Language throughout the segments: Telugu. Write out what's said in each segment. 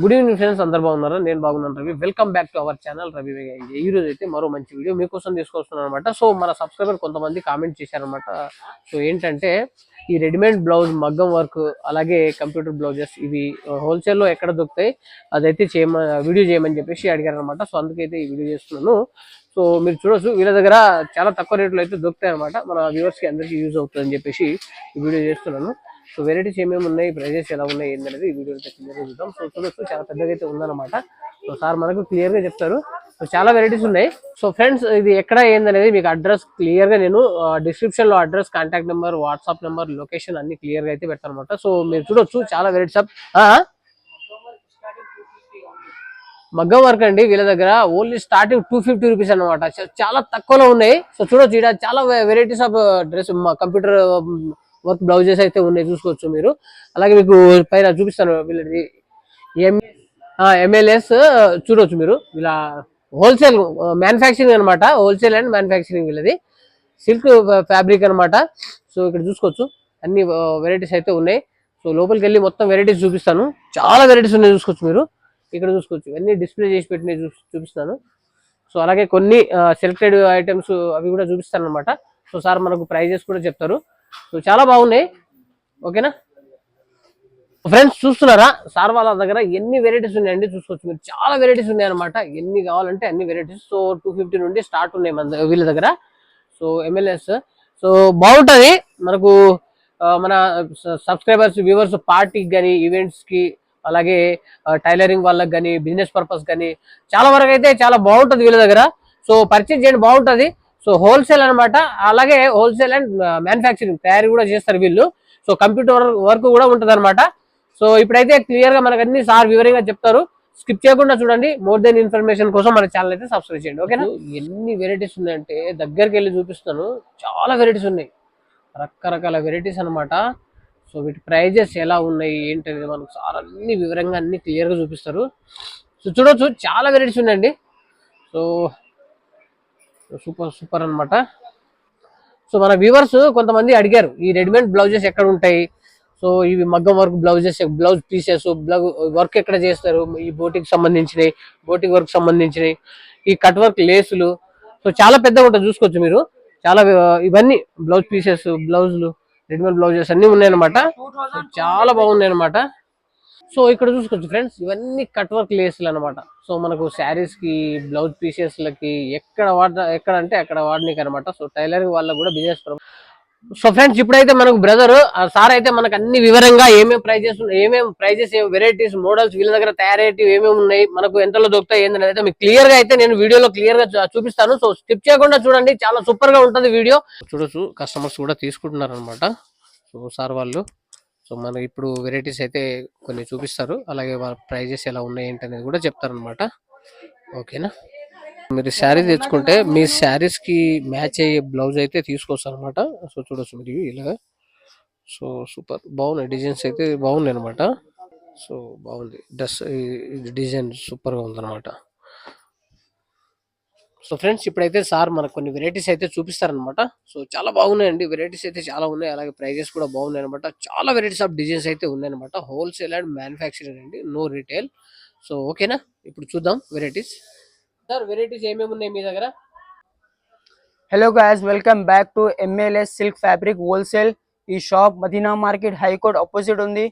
గుడ్ ఈవినింగ్ ఫ్రెండ్స్ అందరు బాగున్నారా? నేను బాగున్నాను Ravi. Welcome back to our channel Ravi ఈ రోజు అయితే మరో మంచి వీడియో మీకోసం తీసుకొస్తున్నాను అనమాట సో మన సబ్స్క్రైబర్ కొంతమంది కామెంట్ చేశారనమాట సో ఏంటంటే ఈ రెడీమేడ్ బ్లౌజ్ మగ్గం వర్క్ అలాగే కంప్యూటర్ బ్లౌజెస్ ఇవి హోల్సేల్లో ఎక్కడ దొరుకుతాయి అదైతే చేయమ వీడియో చేయమని చెప్పేసి అడిగారు అనమాట సో అందుకైతే ఈ వీడియో చేస్తున్నాను. సో మీరు చూడొచ్చు వీళ్ళ దగ్గర చాలా తక్కువ రేట్లో అయితే దొరుకుతాయి అనమాట మన వ్యూవర్స్కి అందరికీ యూజ్ అవుతుందని చెప్పేసి ఈ వీడియో చేస్తున్నాను. సో వెరైటీస్ ఏమేమి ఉన్నాయి? ప్రైజెస్ ఎలా ఉన్నాయి? ఏంటనేది ఈ వీడియో క్లియర్గా చూద్దాం. సో చూడొచ్చు. చాలా పెద్దగా అయితే ఉందన్నమాట. సో సార్ మనకు క్లియర్గా చెప్తారు. సో చాలా వెరైటీస్ ఉన్నాయి. సో ఫ్రెండ్స్ ఇది ఎక్కడ ఏందనేది మీకు అడ్రస్ క్లియర్గా నేను డిస్క్రిప్షన్లో address contact number WhatsApp number location అన్ని క్లియర్గా అయితే పెడతాను అనమాట సో మీరు చూడొచ్చు. చాలా వెరైటీస్ ఆఫ్ మగ్గం వర్క్ అండి వీళ్ళ దగ్గర. Only starting two fifty rupees అనమాట చాలా తక్కువలో ఉన్నాయి. సో చూడొచ్చు. ఇక్కడ చాలా varieties of dress computer work blouses అయితే ఉన్నాయి చూసుకోవచ్చు మీరు. అలాగే మీకు పైన చూపిస్తాను వీళ్ళది. ఎం ఎంఎల్ఎస్ చూడవచ్చు మీరు. ఇలా హోల్సేల్ మ్యానుఫ్యాక్చరింగ్ అనమాట హోల్సేల్ అండ్ మ్యానుఫ్యాక్చరింగ్ వీళ్ళది. సిల్క్ ఫ్యాబ్రిక్ అన్నమాట. సో ఇక్కడ చూసుకోవచ్చు. అన్ని వెరైటీస్ అయితే ఉన్నాయి. సో లోపలికి వెళ్ళి మొత్తం వెరైటీస్ చూపిస్తాను. చాలా వెరైటీస్ ఉన్నాయి చూసుకోవచ్చు మీరు. ఇక్కడ చూసుకోవచ్చు. ఇవన్నీ డిస్ప్లే చేసి పెట్టినవి చూపిస్తాను. సో అలాగే కొన్ని సెలెక్టెడ్ ఐటమ్స్ అవి కూడా చూపిస్తాను అనమాట సో సార్ మనకు ప్రైజెస్ కూడా చెప్తారు. సో చాలా బాగున్నాయి. ఓకేనా? ఫ్రెండ్స్ చూస్తున్నారా? సార్ వాళ్ళ దగ్గర ఎన్ని వెరైటీస్ ఉన్నాయండి? చూసుకోవచ్చు మీరు. చాలా వెరైటీస్ ఉన్నాయి అనమాట ఎన్ని కావాలంటే అన్ని వెరైటీస్ సో టూ ఫిఫ్టీ నుండి స్టార్ట్ ఉన్నాయి మన వీళ్ళ దగ్గర. సో ఎంఎల్ఎస్ సో బాగుంటుంది. మనకు మన సబ్స్క్రైబర్స్ వ్యూవర్స్ పార్టీకి కానీ ఈవెంట్స్కి అలాగే టైలరింగ్ వాళ్ళకి కానీ బిజినెస్ పర్పస్ కానీ చాలా వరకు అయితే చాలా బాగుంటుంది వీళ్ళ దగ్గర. సో పర్చేజ్ చేయండి బాగుంటుంది. సో హోల్సేల్ అన్నమాట. అలాగే హోల్సేల్ అండ్ మ్యానుఫ్యాక్చరింగ్ తయారీ కూడా చేస్తారు వీళ్ళు. సో కంప్యూటర్ వర్క్ కూడా ఉంటుంది అనమాట సో ఇప్పుడైతే క్లియర్గా మనకు అన్ని సార్ వివరంగా చెప్తారు. స్కిప్ చేయకుండా చూడండి. మోర్ దెన్ ఇన్ఫర్మేషన్ కోసం మన ఛానల్ అయితే సబ్స్క్రైబ్ చేయండి. ఓకేనా? ఎన్ని వెరైటీస్ ఉన్నాయంటే దగ్గరికి వెళ్ళి చూపిస్తాను. చాలా వెరైటీస్ ఉన్నాయి. రకరకాల వెరైటీస్ అనమాట సో వీటి ప్రైజెస్ ఎలా ఉన్నాయి ఏంటి అనేది మనకు చాలా అన్ని వివరంగా అన్ని క్లియర్గా చూపిస్తారు. సో చూడొచ్చు. చాలా వెరైటీస్ ఉన్నాయండి. సో సూపర్ సూపర్ అన్నమాట. సో మన వ్యూవర్స్ కొంతమంది అడిగారు ఈ రెడీమేడ్ బ్లౌజెస్ ఎక్కడ ఉంటాయి? సో ఇవి మగ్గం work blouses blouse pieces blouse work ఎక్కడ చేస్తారు? ఈ బోటికి సంబంధించినవి బోటిక్ వర్క్ సంబంధించినవి ఈ కట్ వర్క్ లేసులు. సో చాలా పెద్దగా ఉంటుంది చూసుకోవచ్చు మీరు. చాలా ఇవన్నీ బ్లౌజ్ పీసెస్ బ్లౌజులు రెడీమేడ్ బ్లౌజెస్ అన్ని ఉన్నాయన్నమాట. చాలా బాగున్నాయి అనమాట సో ఇక్కడ చూసుకోవచ్చు ఫ్రెండ్స్ ఇవన్నీ కట్ వర్క్ లేసులు అనమాట సో మనకు శారీస్కి బ్లౌజ్ పీసెస్ లకి ఎక్కడ వాడ ఎక్కడ అంటే అక్కడ వాడనీకి అనమాట సో టైలరింగ్ వాళ్ళకి కూడా బిజినెస్ సో ఫ్రెండ్స్ ఇప్పుడైతే మనకు బ్రదర్ సార్ అయితే మనకు అన్ని వివరంగా ఏమేమి ప్రైజెస్ ఏమేమి ప్రైజెస్ వెరైటీస్ మోడల్స్ వీళ్ళ దగ్గర తయారయ్యేవి ఏమేమి ఉన్నాయి మనకు ఎంతలో దొరుకుతాయి ఏంటనేది అయితే మీకు క్లియర్గా అయితే నేను వీడియోలో క్లియర్గా చూపిస్తాను. సో స్కిప్ చేయకుండా చూడండి చాలా సూపర్గా ఉంటుంది వీడియో. చూడొచ్చు కస్టమర్స్ కూడా తీసుకుంటున్నారు అనమాట సో సార్ వాళ్ళు సో మనకి ఇప్పుడు వెరైటీస్ అయితే కొన్ని చూపిస్తారు. అలాగే వాళ్ళ ప్రైజెస్ ఎలా ఉన్నాయి ఏంటి అనేది కూడా చెప్తారనమాట. ఓకేనా? మీరు శారీ తెచ్చుకుంటే మీ శారీస్కి మ్యాచ్ అయ్యే బ్లౌజ్ అయితే తీసుకొస్తారు అనమాట సో చూడొచ్చు మీరు ఇలాగా. So super. బాగున్నాయి డిజైన్స్ అయితే బాగున్నాయి అనమాట సో బాగుంది. డ్రెస్ డిజైన్ సూపర్గా ఉందన్నమాట. సో ఫ్రెండ్స్ ఇప్పుడైతే సార్ మనకు కొన్ని వెరైటీస్ అయితే చూపిస్తారనమాట సో చాలా బాగున్నాయండి. వెరైటీస్ అయితే చాలా ఉన్నాయి. అలాగే ప్రైజెస్ కూడా బాగున్నాయి అనమాట చాలా వెరైటీస్ ఆఫ్ డిజైన్స్ అయితే ఉన్నాయన్నమాట హోల్సేల్ అండ్ మ్యానుఫ్యాక్చరింగ్ అండి. నో రీటైల్ సో ఓకేనా ఇప్పుడు చూద్దాం వెరైటీస్ సార్ వెరైటీస్ ఏమేమి ఉన్నాయి మీ దగ్గర? Hello guys welcome back to MLS silk fabric wholesale ఈ shop Madina market high court opposite ఉంది.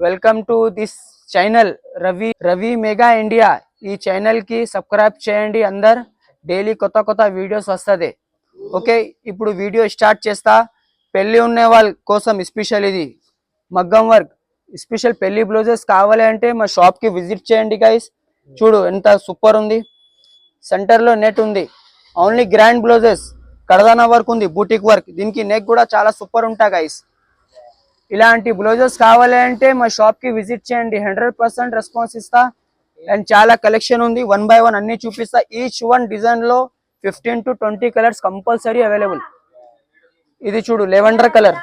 Welcome to this channel Ravi Ravi mega India ఈ ఛానల్కి సబ్స్క్రైబ్ చేయండి అందరు. డైలీ కొత్త కొత్త వీడియోస్ వస్తుంది. ఓకే ఇప్పుడు వీడియో స్టార్ట్ చేస్తా. పెళ్ళి ఉన్న వాళ్ళ కోసం స్పెషల్ ఇది. మగ్గం వర్క్. స్పెషల్ పెళ్ళి బ్లౌజెస్ కావాలి అంటే మా షాప్కి విజిట్ చేయండి గైస్ చూడు ఎంత సూపర్ ఉంది. సెంటర్లో నెట్ ఉంది. ఓన్లీ గ్రాండ్ బ్లౌజెస్ కడదానా వర్క్ ఉంది బూటిక్ వర్క్ దీనికి నెక్ కూడా చాలా సూపర్ ఉంటాయి గైస్ ఇలాంటి బ్లౌజెస్ కావాలి అంటే మా షాప్కి విజిట్ చేయండి. హండ్రెడ్ పర్సెంట్ రెస్పాన్స్ ఇస్తా. అండ్ చాలా కలెక్షన్ ఉంది. వన్ బై వన్ అన్ని చూపిస్తా. ఈచ్ వన్ డిజైన్లో fifteen to twenty colours compulsory available ఇది చూడు లెవెండర్ కలర్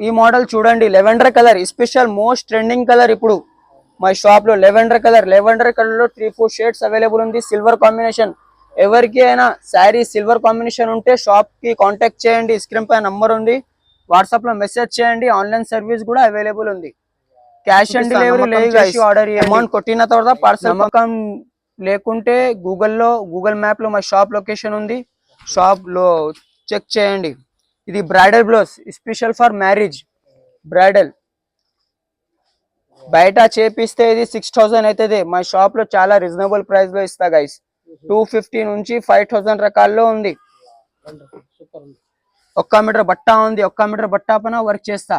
ఈ మోడల్ చూడండి lavender colour special most trending colour ఇప్పుడు. మా షాప్లో లెవెండర్ కలర్ లెవెండర్ కలర్లో త్రీ ఫోర్ షేడ్స్ అవైలబుల్ ఉంది. సిల్వర్ కాంబినేషన్ ఎవరికి అయినా శారీ సిల్వర్ కాంబినేషన్ ఉంటే షాప్కి కాంటాక్ట్ చేయండి. స్క్రీన్ పై నంబర్ ఉంది. వాట్సాప్లో మెసేజ్ చేయండి. ఆన్లైన్ సర్వీస్ కూడా అవైలబుల్ ఉంది. క్యాష్ ఆన్ డెలివరీ లేదు ఆర్డర్ అమౌంట్ కొట్టిన తర్వాత పార్సల్ నమ్మకం లేకుంటే గూగుల్లో గూగుల్ మ్యాప్లో మా షాప్ లొకేషన్ ఉంది. షాప్లో చెక్ చేయండి. ఇది bridal blouse special for marriage bridal బయట చేపిస్తే ఇది సిక్స్ థౌసండ్ అవుతుంది మా షాప్లో చాలా రీజనబుల్ ప్రైస్లో ఇస్తా గైస్ టూ ఫిఫ్టీ నుంచి ఫైవ్ థౌసండ్ రకాల్లో ఉంది. ఒక్క మీటర్ బట్ట ఉంది. ఒక్క మీటర్ బట్ట పైన వర్క్ చేస్తా.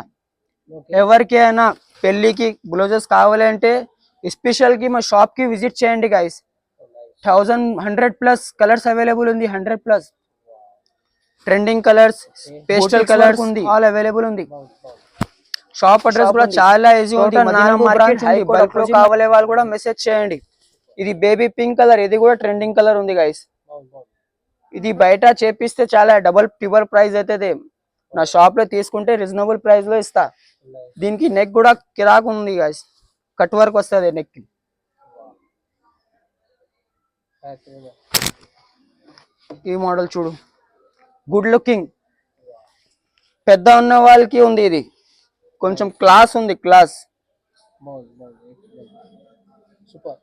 ఓకే పెళ్ళికి బ్లౌజెస్ కావాలంటే స్పెషల్కి మా షాప్కి విజిట్ చేయండి guys thousand hundred plus colours available ఉంది hundred plus trending colours pastel colours ఉంది ఆల్ అవైలబుల్ ఉంది. షాప్ అడ్రస్ కూడా చాలా ఈజీ ఉంది. బల్క్లో కావాలే వాళ్ళు కూడా మెసేజ్ చేయండి. ఇది బేబీ పింక్ కలర్ ఇది కూడా ట్రెండింగ్ కలర్ ఉంది గైస్ ఇది బయట చేపిస్తే చాలా డబల్ ట్రిబల్ ప్రైస్ అవుతుంది నా షాప్లో తీసుకుంటే రీజనబుల్ ప్రైస్లో ఇస్తా. దీనికి నెక్ కూడా కిరాక్ ఉంది గైస్ కట్ వర్క్ వస్తుంది నెక్ కి ఈ మోడల్ చూడు గుడ్ లుకింగ్ పెద్ద ఉన్న వాళ్ళకి ఉంది ఇది కొంచెం క్లాస్ ఉంది క్లాస్ సూపర్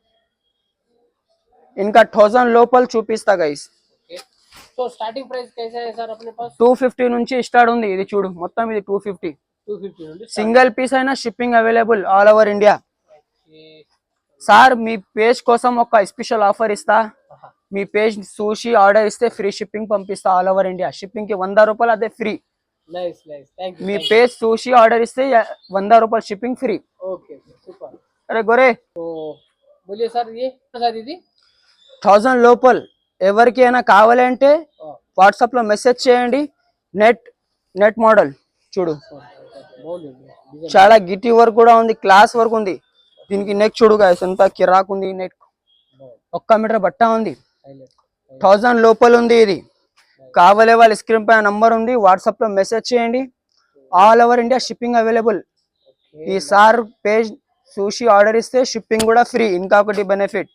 ఇంకా థౌసండ్ లోపల చూపిస్తా గైస్ तो स्टार्टिंग प्राइस कैसा है सर अपने पास టూ ఫిఫ్టీ నుంచి స్టార్ట్ ఉంది ఇది చూడు మొత్తం ఇది టూ ఫిఫ్టీ 250 నుండి సింగిల్ పీస్ అయినా shipping available all over India sir మీ పేజ్ కోసం ఒక స్పెషల్ ఆఫర్ ఇస్తా. మీ పేజ్ చూసి ఆర్డర్ ఇస్తే ఫ్రీ షిప్పింగ్ పంపిస్తా ఆల్ ఓవర్ ఇండియా షిప్పింగ్కి వంద రూపాయలు అదే ఫ్రీ మీ పేజ్ చూసి ఆర్డర్ ఇస్తే వంద రూపాయలు షిప్పింగ్ ఫ్రీ అరే గొరే థౌజండ్ లోపల్ ఎవరికి అయినా కావాలంటే వాట్సాప్లో మెసేజ్ చేయండి. నెట్ నెట్ మోడల్ చూడు. చాలా గిట్టి వర్క్ కూడా ఉంది క్లాస్ వర్క్ ఉంది. దీనికి నెక్ చూడు గాయస్ ఎంత కిరాక్ ఉంది నెక్ ఒక్క మీటర్ బట్ట ఉంది. థౌజండ్ లోపల ఉంది ఇది. కావాలి వాళ్ళ స్క్రీన్ పైన నంబర్ ఉంది వాట్సాప్లో మెసేజ్ చేయండి. All over India shipping available ఈ సార్ పేజ్ చూసి ఆర్డర్ ఇస్తే షిప్పింగ్ కూడా ఫ్రీ ఇంకా ఒకటి బెనిఫిట్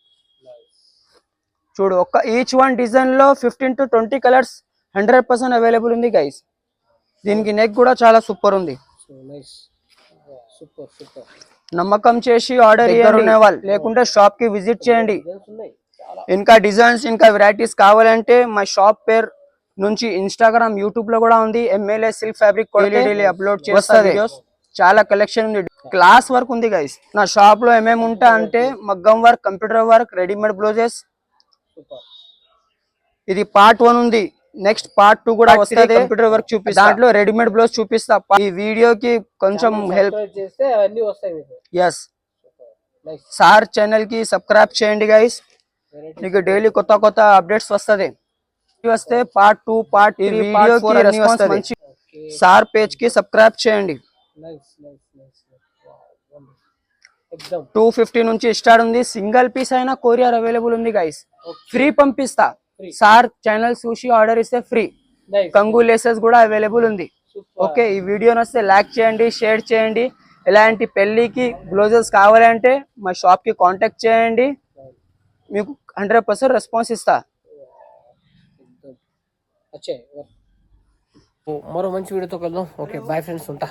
చూడు ఒక్క ఈచ్ వన్ డిజైన్లో fifteen to twenty colours hundred percent available ఉంది గైస్ దీనికి నెక్ కూడా చాలా సూపర్ ఉంది. సూపర్ సూపర్ నమ్మకం చేసి ఆర్డర్ వాళ్ళు లేకుంటే షాప్కి విజిట్ చేయండి. ఇంకా డిజైన్స్ ఇంకా వెరైటీస్ కావాలంటే మా షాప్ పేరు నుంచి ఇన్స్టాగ్రామ్ యూట్యూబ్లో కూడా ఉంది. ఎంఎల్ఏ సిల్క్ ఫ్యాబ్రిక్ అప్లోడ్ చేస్తా వీడియోస్ చాలా కలెక్షన్ ఉంది. క్లాస్ వర్క్ ఉంది గైస్ నా షాప్లో ఏమేమి ఉంటా అంటే మగ్గం work computer work readymade blouses ఇది పార్ట్ వన్ ఉంది. నెక్స్ట్ పార్ట్ టూ కూడా వస్తుంది. కంప్యూటర్ వర్క్ చూపిస్తా. దాంట్లో రెడీమేడ్ బ్లౌజ్ చూపిస్తా. ఈ వీడియోకి కొంచెం హెల్ప్ చేస్తే అవన్నీ వస్తాయి మీకు. ఎస్ సార్ ఛానల్కి సబ్స్క్రైబ్ చేయండి గైస్ నీకు డైలీ కొత్త కొత్త అప్డేట్స్ వస్తది. వస్తే పార్ట్ టూ పార్ట్ రెస్పాన్స్ మంచి సార్ పేజ్కి సబ్స్క్రైబ్ చేయండి టూ ఫిఫ్టీ నుంచి స్టార్ట్ ఉంది. సింగిల్ పీస్ అయినా కొరియర్ అవైలబుల్ ఉంది గైస్ ఫ్రీ పంపిస్తా. సార్ ఛానల్ చూసి ఆర్డర్ ఇస్తే ఫ్రీ కంగు లేసెస్ కూడా అవైలబుల్ ఉంది. ఓకే ఈ వీడియో నచ్చితే లైక్ చేయండి షేర్ చేయండి. ఇలాంటి పెళ్ళికి బ్లౌజెస్ కావాలంటే మా షాప్కి కాంటాక్ట్ చేయండి. మీకు హండ్రెడ్ పర్సెంట్ రెస్పాన్స్ ఇస్తా. మరో మంచి వీడియోతో కలుద్దాం. ఓకే బాయ్ ఫ్రెండ్స్ ఉంటా.